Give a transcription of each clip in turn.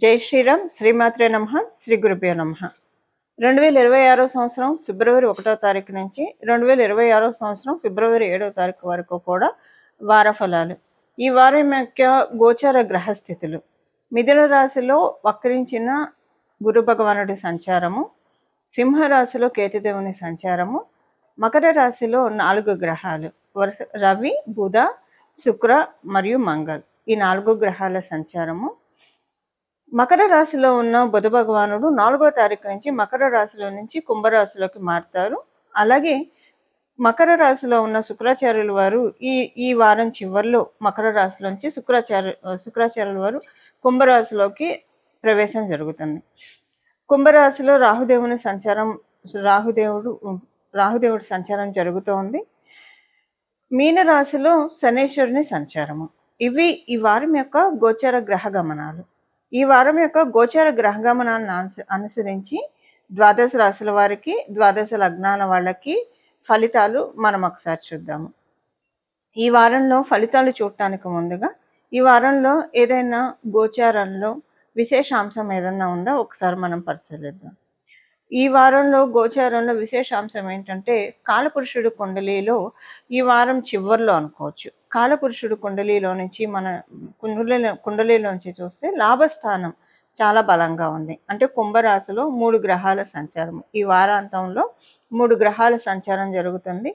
జై శ్రీరామ్ శ్రీమాత్రే నమ శ్రీ గురుభ్యో నమ. రెండు వేల ఇరవై ఆరో సంవత్సరం ఫిబ్రవరి ఒకటో తారీఖు నుంచి రెండు వేల ఇరవై ఆరో సంవత్సరం ఫిబ్రవరి ఏడో తారీఖు వరకు కూడా వార ఫలాలు ఈ వారం యొక్క గోచార గ్రహస్థితులు. మిథున రాశిలో వక్రించిన గురు భగవానుడి సంచారము సింహరాశిలో కేతుదేవుని సంచారము మకర రాశిలో నాలుగు గ్రహాలు వరుస రవి బుధ శుక్ర మరియు మంగళ్. ఈ నాలుగు గ్రహాల సంచారము మకర రాశిలో ఉన్న బుధ భగవానుడు నాలుగో తారీఖు నుంచి మకర రాశిలో నుంచి కుంభరాశిలోకి మారుతారు. అలాగే మకర రాశిలో ఉన్న శుక్రాచార్యుల వారు ఈ ఈ వారం చివరిలో మకర రాశిలోంచి శుక్రాచార్య శుక్రాచార్యుల వారు కుంభరాశిలోకి ప్రవేశం జరుగుతుంది. కుంభరాశిలో రాహుదేవుని సంచారం రాహుదేవుడు రాహుదేవుడి సంచారం జరుగుతోంది మీనరాశిలో శనేశ్వరుని సంచారము. ఇవి ఈ వారం యొక్క గోచర గ్రహ గమనాలు. ఈ వారం యొక్క గోచర గ్రహగమనాన్ని అనుస- అనుసరించి ద్వాదశ రాశుల వారికి ద్వాదశ లగ్నాల వాళ్ళకి ఫలితాలు మనం ఒకసారి చూద్దాము. ఈ వారంలో ఫలితాలు చూడటానికి ముందుగా ఈ వారంలో ఏదైనా గోచారంలో విశేషాంశం ఏదైనా ఉందా? ఒకసారి మనం పరిశీలిద్దాం. ఈ వారంలో గోచారంలో విశేషాంశం ఏంటంటే కాలపురుషుడు కుండలిలో ఈ వారం చివరిలో అనుకోవచ్చు. కాలపురుషుడు కుండలిలో నుంచి మన కుండలిలో కుండలిలోంచి చూస్తే లాభస్థానం చాలా బలంగా ఉంది. అంటే కుంభరాశిలో మూడు గ్రహాల సంచారం ఈ వారాంతంలో మూడు గ్రహాల సంచారం జరుగుతుంది.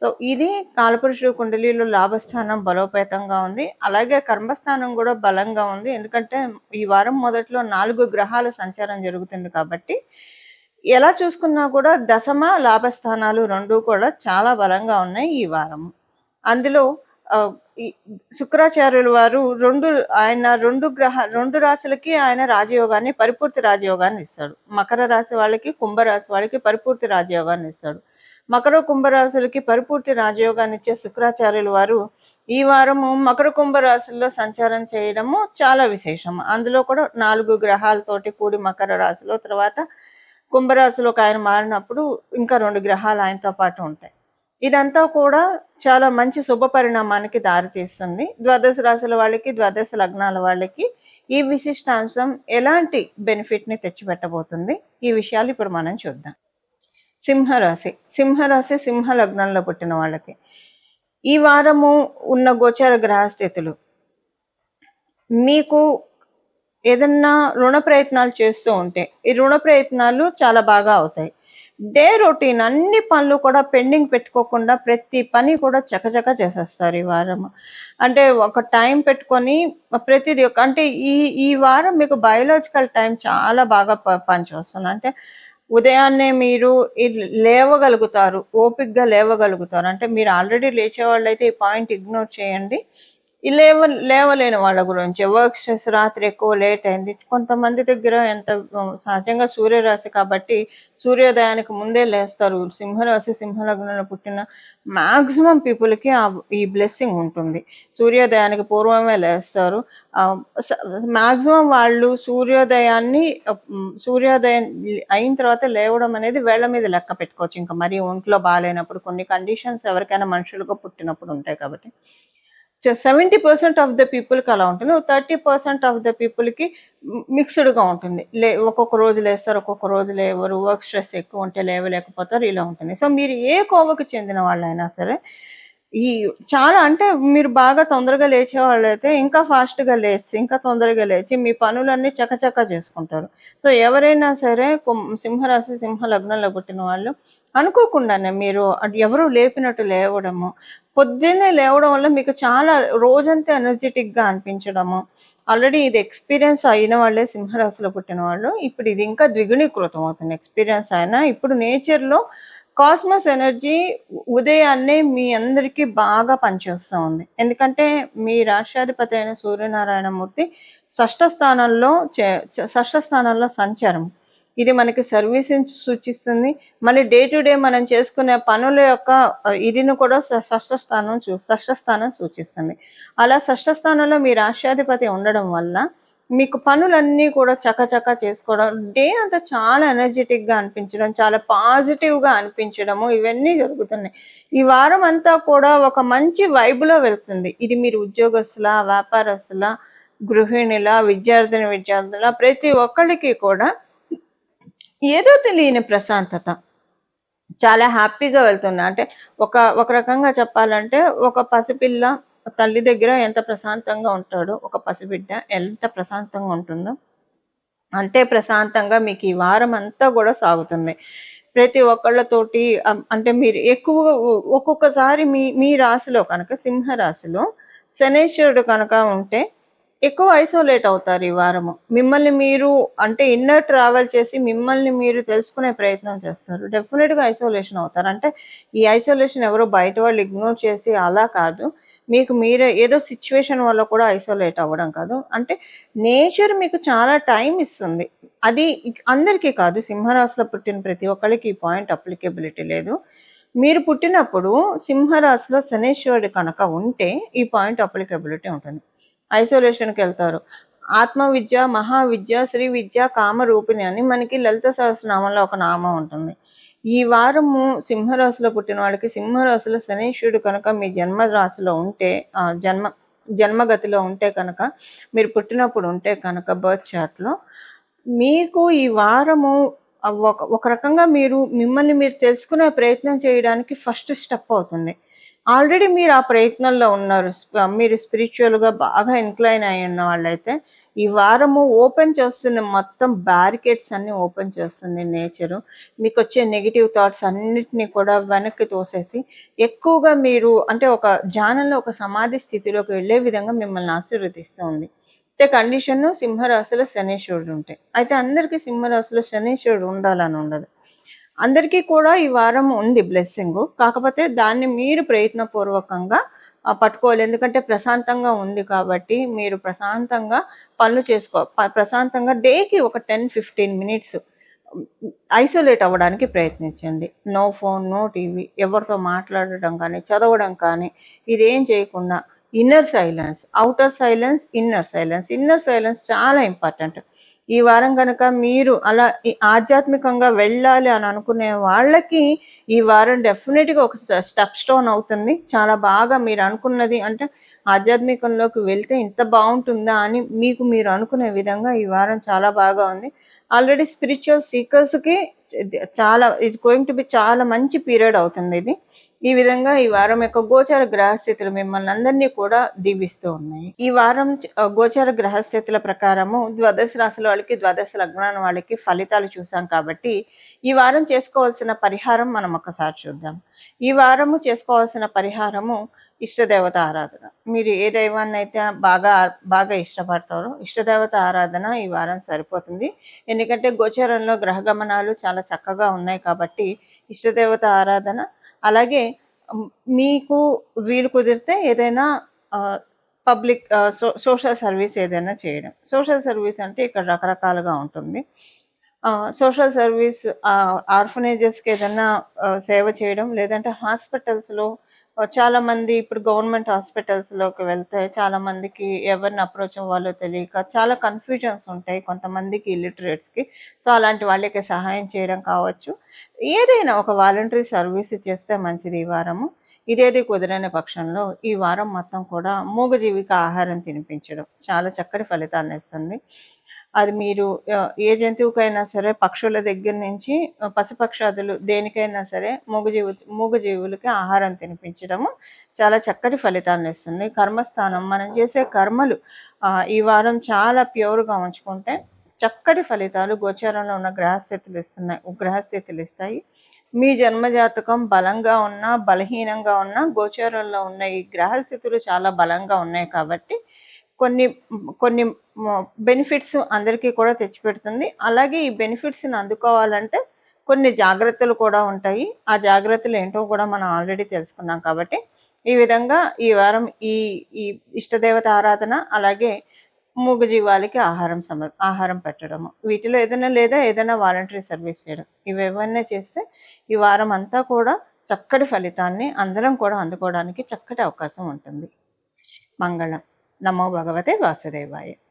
సో ఇది కాలపురుషుడు కుండలిలో లాభస్థానం బలోపేతంగా ఉంది. అలాగే కర్మస్థానం కూడా బలంగా ఉంది. ఎందుకంటే ఈ వారం మొదట్లో నాలుగు గ్రహాల సంచారం జరుగుతుంది కాబట్టి ఎలా చూసుకున్నా కూడా దశమ లాభస్థానాలు రెండు కూడా చాలా బలంగా ఉన్నాయి ఈ వారం అందులో శుక్రాచార్యుల వారు రెండు ఆయన రెండు గ్రహ రెండు రాశులకి ఆయన రాజయోగాన్ని పరిపూర్తి రాజయోగాన్ని ఇస్తాడు. మకర రాశి వాళ్ళకి కుంభరాశి వాళ్ళకి పరిపూర్తి రాజయోగాన్ని ఇస్తాడు. మకర కుంభరాశులకి పరిపూర్తి రాజయోగాన్ని ఇచ్చే శుక్రాచార్యుల వారు ఈ వారము మకర కుంభరాశుల్లో సంచారం చేయడము చాలా విశేషం. అందులో కూడా నాలుగు గ్రహాలతోటి కూడి మకర రాశిలో తర్వాత కుంభరాశిలోకి ఆయన మారినప్పుడు ఇంకా రెండు గ్రహాలు ఆయనతో పాటు ఉంటాయి. ఇదంతా కూడా చాలా మంచి శుభ పరిణామానికి దారితీస్తుంది ద్వాదశ రాశుల వాళ్ళకి ద్వాదశ లగ్నాల వాళ్ళకి ఈ విశిష్టాంశం ఎలాంటి బెనిఫిట్ని తెచ్చిపెట్టబోతుంది? ఈ విషయాలు ఇప్పుడు మనం చూద్దాం. సింహరాశి. సింహరాశి సింహ లగ్నంలో పుట్టిన వాళ్ళకి. ఈ వారము ఉన్న గోచార గ్రహస్థితులు. మీకు ఏదన్నా రుణ ప్రయత్నాలు చేస్తూ ఉంటే ఈ రుణ ప్రయత్నాలు చాలా బాగా అవుతాయి. డే రొటీన్ అన్ని పనులు కూడా పెండింగ్ పెట్టుకోకుండా ప్రతి పని కూడా చకచక చేసేస్తారు ఈ వారం. అంటే ఒక టైం పెట్టుకొని ప్రతిదీ ఒక అంటే ఈ ఈ వారం మీకు బయోలాజికల్ టైం చాలా బాగా ప- పనిచేస్తుంది. అంటే ఉదయాన్నే మీరు లేవగలుగుతారు ఓపిక్గా లేవగలుగుతారు. అంటే మీరు ఆల్రెడీ లేచే వాళ్ళైతే ఈ పాయింట్ ఇగ్నోర్ చేయండి. లేవ లేవలేని వాళ్ళ గురించి. వర్క్ స్ట్రెస్ రాత్రి ఎక్కువ లేట్ అయింది. కొంతమంది దగ్గర ఎంత సహజంగా సూర్యరాశి కాబట్టి సూర్యోదయానికి ముందే లేస్తారు. సింహరాశి సింహలగ్నంలో పుట్టిన మాక్సిమం పీపుల్కి ఈ బ్లెస్సింగ్ ఉంటుంది. సూర్యోదయానికి పూర్వమే లేస్తారు. మాక్సిమం వాళ్ళు సూర్యోదయాన్ని సూర్యోదయం అయిన తర్వాత లేవడం అనేది వేళ్ళ మీద లెక్క పెట్టుకోవచ్చు. ఇంకా మరీ ఒంట్లో బాగాలేనప్పుడు కొన్ని కండిషన్స్ ఎవరికైనా మనుషులుగా పుట్టినప్పుడు ఉంటాయి కాబట్టి. సెవెంటీ పర్సెంట్ ఆఫ్ ద పీపుల్కి అలా ఉంటుంది. థర్టీ పర్సెంట్ ఆఫ్ ద పీపుల్కి మిక్స్డ్గా ఉంటుంది. లే ఒక్కొక్క రోజు లేస్తారు ఒక్కొక్క రోజు లేవరు. వర్క్ స్ట్రెస్ ఎక్కువ ఉంటే లేవలేకపోతారు ఇలా ఉంటుంది. సో మీరు ఏ కోవకు చెందిన వాళ్ళైనా సరే ఈ చాలా అంటే మీరు బాగా తొందరగా లేచే వాళ్ళు అయితే ఇంకా ఫాస్ట్గా లేచి ఇంకా తొందరగా లేచి మీ పనులన్నీ చకచకా చేసుకుంటారు. సో ఎవరైనా సరే సింహరాశి సింహ లగ్నంలో పుట్టిన వాళ్ళు అనుకోకుండానే మీరు ఎవరు లేపినట్టు లేవడము పొద్దున్నే లేవడం వల్ల మీకు చాలా రోజంతా ఎనర్జెటిక్గా అనిపించడము. ఆల్రెడీ ఇది ఎక్స్పీరియన్స్ అయిన వాళ్ళే సింహరాశిలో పుట్టిన వాళ్ళు. ఇప్పుడు ఇది ఇంకా ద్విగుణీకృతం అవుతుంది. ఎక్స్పీరియన్స్ అయినా ఇప్పుడు నేచర్లో కాస్మస్ ఎనర్జీ ఉదయాన్నే మీ అందరికీ బాగా పనిచేస్తూ ఉంది ఎందుకంటే మీ రాష్ట్రాధిపతి అయిన సూర్యనారాయణమూర్తి షష్ఠ స్థానంలో చే- షష్ఠ స్థానంలో సంచారం. ఇది మనకి సర్వీసింగ్ సూచిస్తుంది. మళ్ళీ డే టు డే మనం చేసుకునే పనుల యొక్క ఇదిని కూడా షష్ట షష్ఠ స్థానం చూ షష్ఠ స్థానం సూచిస్తుంది. అలా షష్ఠ స్థానంలో మీ రాష్ట్రాధిపతి ఉండడం వల్ల మీకు పనులన్నీ కూడా చకచక చేసుకోవడం డే అంతా చాలా ఎనర్జెటిక్గా అనిపించడం చాలా పాజిటివ్గా అనిపించడము ఇవన్నీ జరుగుతున్నాయి. ఈ వారం అంతా కూడా ఒక మంచి వైబ్లో వెళ్తుంది. ఇది మీరు ఉద్యోగస్తుల వ్యాపారస్తుల గృహిణుల విద్యార్థిని విద్యార్థుల ప్రతి ఒక్కరికి కూడా ఏదో తెలియని ప్రశాంతత. చాలా హ్యాపీగా వెళ్తున్నా. అంటే ఒక ఒక రకంగా చెప్పాలంటే ఒక పసిపిల్ల తల్లి దగ్గర ఎంత ప్రశాంతంగా ఉంటాడో ఒక పసిబిడ్డ ఎంత ప్రశాంతంగా ఉంటుందో అంతే ప్రశాంతంగా మీకు ఈ వారం అంతా కూడా సాగుతుంది. ప్రతి ఒక్కళ్ళతోటి అంటే మీరు ఎక్కువ ఒక్కొక్కసారి మీ మీ రాశిలో కనుక సింహ రాశిలో శనేశ్వరుడు కనుక ఉంటే ఎక్కువ ఐసోలేట్ అవుతారు ఈ వారము. మిమ్మల్ని మీరు అంటే ఇన్నర్ ట్రావెల్ చేసి మిమ్మల్ని మీరు తెలుసుకునే ప్రయత్నం చేస్తారు. డెఫినెట్గా ఐసోలేషన్ అవుతారు. అంటే ఈ ఐసోలేషన్ ఎవరో బయట వాళ్ళు ఇగ్నోర్ చేసి అలా కాదు. మీకు మీరే ఏదో సిచ్యువేషన్ వల్ల కూడా ఐసోలేట్ అవ్వడం కాదు. అంటే నేచర్ మీకు చాలా టైం ఇస్తుంది. అది అందరికీ కాదు. సింహరాశిలో పుట్టిన ప్రతి ఒక్కరికి ఈ పాయింట్ అప్లికేబిలిటీ లేదు. మీరు పుట్టినప్పుడు సింహరాశిలో శనేశ్వరుడు కనుక ఉంటే ఈ పాయింట్ అప్లికేబిలిటీ ఉంటుంది. ఐసోలేషన్కి వెళ్తారు. ఆత్మవిద్య మహావిద్య శ్రీ విద్య కామరూపిణి అని మనకి లలిత సహస్రనామంలో ఒక నామం ఉంటుంది. ఈ వారము సింహరాశిలో పుట్టిన వాళ్ళకి సింహరాశిలో శనీశ్వరుడు కనుక మీ జన్మ రాశిలో ఉంటే ఆ, జన్మ జన్మగతిలో ఉంటే కనుక మీరు పుట్టినప్పుడు ఉంటే కనుక బర్త్ చార్ట్లో మీకు ఈ వారము ఒక ఒక రకంగా మీరు మిమ్మల్ని మీరు తెలుసుకునే ప్రయత్నం చేయడానికి ఫస్ట్ స్టెప్ అవుతుంది. ఆల్రెడీ మీరు ఆ ప్రయత్నంలో ఉన్నారు. మీరు స్పిరిచువల్గా బాగా ఇంక్లైన్ అయి ఉన్న వాళ్ళైతే ఈ వారము ఓపెన్ చేస్తున్న మొత్తం బ్యారికేడ్స్ అన్ని ఓపెన్ చేస్తుంది నేచరు మీకు వచ్చే నెగిటివ్ థాట్స్ అన్నిటినీ కూడా వెనక్కి తోసేసి ఎక్కువగా మీరు అంటే ఒక ధ్యానంలో ఒక సమాధి స్థితిలోకి వెళ్ళే విధంగా మిమ్మల్ని ఆశీర్వదిస్తుంది. అయితే కండిషన్ సింహరాశిలో శనీశ్వరుడు ఉంటాయి అయితే అందరికీ సింహరాశిలో శనీశ్వరుడు ఉండాలని ఉండదు. అందరికీ కూడా ఈ వారం ఉంది బ్లెస్సింగ్ కాకపోతే దాన్ని మీరు ప్రయత్నపూర్వకంగా పట్టుకోవాలి. ఎందుకంటే ప్రశాంతంగా ఉంది కాబట్టి మీరు ప్రశాంతంగా పనులు చేసుకో ప్రశాంతంగా డేకి ఒక టెన్ ఫిఫ్టీన్ మినిట్స్ ఐసోలేట్ అవ్వడానికి ప్రయత్నించండి. నో ఫోన్ నో టీవీ ఎవరితో మాట్లాడడం కానీ చదవడం కానీ ఇదేం చేయకుండా inner silence outer silence inner silence. Inner silence చాలా ఇంపార్టెంట్. ఈ వారం కనుక మీరు అలా ఈ ఆధ్యాత్మికంగా వెళ్ళాలి అని అనుకునే వాళ్ళకి ఈ వారం డెఫినెట్గా ఒక స్టెప్ స్టోన్ అవుతుంది. చాలా బాగా మీరు అనుకున్నది అంటే ఆధ్యాత్మికంలోకి వెళ్తే ఇంత బాగుంటుందా అని మీకు మీరు అనుకునే విధంగా ఈ వారం చాలా బాగా ఉంది. ఆల్రెడీ స్పిరిచువల్ సీకర్స్కి చాలా ఇట్స్ గోయింగ్ టు బి చాలా మంచి పీరియడ్ అవుతుంది ఇది. ఈ విధంగా ఈ వారం యొక్క గోచార గ్రహస్థితులు మిమ్మల్ని అందరినీ కూడా దీవిస్తూ ఉన్నాయి. ఈ వారం గోచార గ్రహస్థితుల ప్రకారము ద్వాదశ రాశుల వాళ్ళకి ద్వాదశ లగ్నాల వాళ్ళకి ఫలితాలు చూసాం కాబట్టి ఈ వారం చేసుకోవాల్సిన పరిహారం మనం ఒకసారి చూద్దాం. ఈ వారము చేసుకోవాల్సిన పరిహారము ఇష్టదేవత ఆరాధన. మీరు ఏ దైవాన్ని అయితే బాగా బాగా ఇష్టపడతారో ఇష్టదేవత ఆరాధన ఈ వారం సరిపోతుంది. ఎందుకంటే గోచరంలో గ్రహ గమనాలు చాలా చక్కగా ఉన్నాయి కాబట్టి ఇష్టదేవత ఆరాధన. అలాగే మీకు వీలు కుదిరితే ఏదైనా పబ్లిక్ సోషల్ సర్వీస్ ఏదైనా చేయడం. సోషల్ సర్వీస్ అంటే ఇక్కడ రకరకాలుగా ఉంటుంది. సోషల్ సర్వీస్ ఆర్ఫనేజెస్కి ఏదైనా సేవ చేయడం లేదంటే హాస్పిటల్స్లో చాలా మంది ఇప్పుడు గవర్నమెంట్ హాస్పిటల్స్లోకి వెళ్తే చాలా మందికి ఎవరిని అప్రోచ్ అవ్వాలో తెలియక చాలా కన్ఫ్యూజన్స్ ఉంటాయి కొంతమందికి ఇల్లిటరేట్స్కి సో అలాంటి వాళ్ళకి సహాయం చేయడం కావచ్చు. ఏదైనా ఒక వాలంటరీ సర్వీస్ చేస్తే మంచిది ఈ వారము. ఇదేది కుదరని పక్షంలో ఈ వారం మొత్తం కూడా మూగజీవిక ఆహారం తినిపించడం. చాలా చక్కటి ఫలితాలను ఇస్తుంది. అది మీరు ఏ జంతువుకైనా సరే పక్షుల దగ్గర నుంచి పశుపక్షాదులు దేనికైనా సరే మూగజీవు మూగజీవులకి ఆహారం తినిపించడము చాలా చక్కటి ఫలితాన్ని ఇస్తుంది. కర్మస్థానం మనం చేసే కర్మలు ఈ వారం చాలా ప్యూర్గా ఉంచుకుంటే చక్కటి ఫలితాలు గోచారంలో ఉన్న గ్రహస్థితులు ఇస్తున్నాయి గ్రహస్థితులు ఇస్తాయి. మీ జన్మజాతకం బలంగా ఉన్నా బలహీనంగా ఉన్నా గోచారంలో ఉన్న ఈ గ్రహస్థితులు చాలా బలంగా ఉన్నాయి కాబట్టి కొన్ని కొన్ని బెనిఫిట్స్ అందరికీ కూడా తెచ్చిపెడుతుంది. అలాగే ఈ బెనిఫిట్స్ని అందుకోవాలంటే కొన్ని జాగ్రత్తలు కూడా ఉంటాయి. ఆ జాగ్రత్తలు ఏంటో కూడా మనం ఆల్రెడీ తెలుసుకున్నాం కాబట్టి. ఈ విధంగా ఈ వారం ఈ ఈ ఇష్టదేవత ఆరాధన అలాగే మూగజీవాలకి ఆహారం సమర్ ఆహారం పెట్టడము వీటిలో ఏదైనా లేదా ఏదైనా వాలంటరీ సర్వీస్ చేయడం. ఇవి ఏవైనా చేస్తే ఈ వారం అంతా కూడా చక్కటి ఫలితాన్ని అందరం కూడా అందుకోవడానికి చక్కటి అవకాశం ఉంటుంది. మంగళం. నమో భగవతే వాసుదేవాయ